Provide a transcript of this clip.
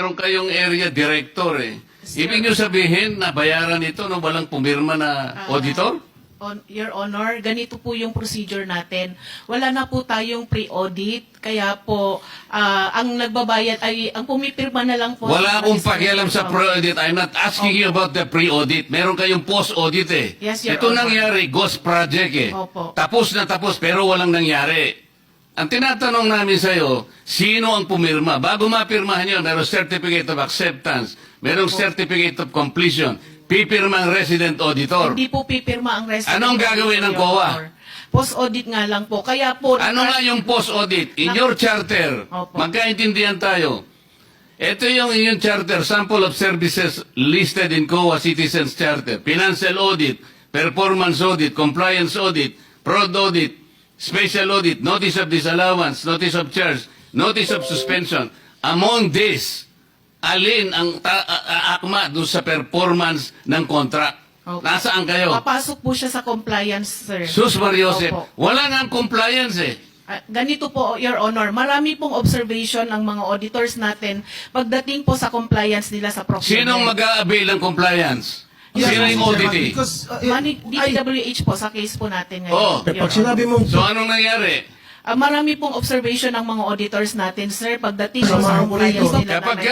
Meron kayong area director eh. Ibig nyo sabihin na bayaran ito nung walang pumirma na Ah. auditor? On, Your Honor, ganito po yung procedure natin. Wala na po tayong pre-audit, kaya po ah, ang nagbabayad ay ang pumipirma na lang po. Wala akong pakialam sa pre-audit. I'm not asking you about the pre-audit. Meron kayong post-audit eh. Yes, Your Ito Honor. nangyari, ghost project eh. Opo. Tapos na tapos pero walang nangyari. Ang tinatanong namin sa iyo, sino ang pumirma? Bago mapirmahan yun, merong certificate of acceptance, merong certificate of completion, pipirma ang resident auditor. Hindi po pipirma ang resident. Anong gagawin ng COA? Post-audit nga lang po. Kaya po... Ano nga yung post-audit? In your charter, Opo. magkaintindihan tayo. Ito yung inyong charter, sample of services listed in COA Citizens Charter. Financial audit, performance audit, compliance audit, fraud audit, special audit, notice of disallowance, notice of charge, notice of suspension. Among this, alin ang ta- a- a- akma doon sa performance ng contract? Opo. Nasaan kayo? Papasok po siya sa compliance, sir. Sus Mariosep, Opo. wala nga ang compliance eh. Ah, ganito po, Your Honor, marami pong observation ng mga auditors natin pagdating po sa compliance nila sa procurement. Sinong mag-a-avail ng compliance? Yes, Sino yung auditee? Because, uh, DPWH po sa case po natin ngayon. Oh. Your pag sinabi mong So anong nangyari? Ah, marami pong observation ng mga auditors natin, sir, pagdating Sa mga compliance monitor. nila. Kapag na-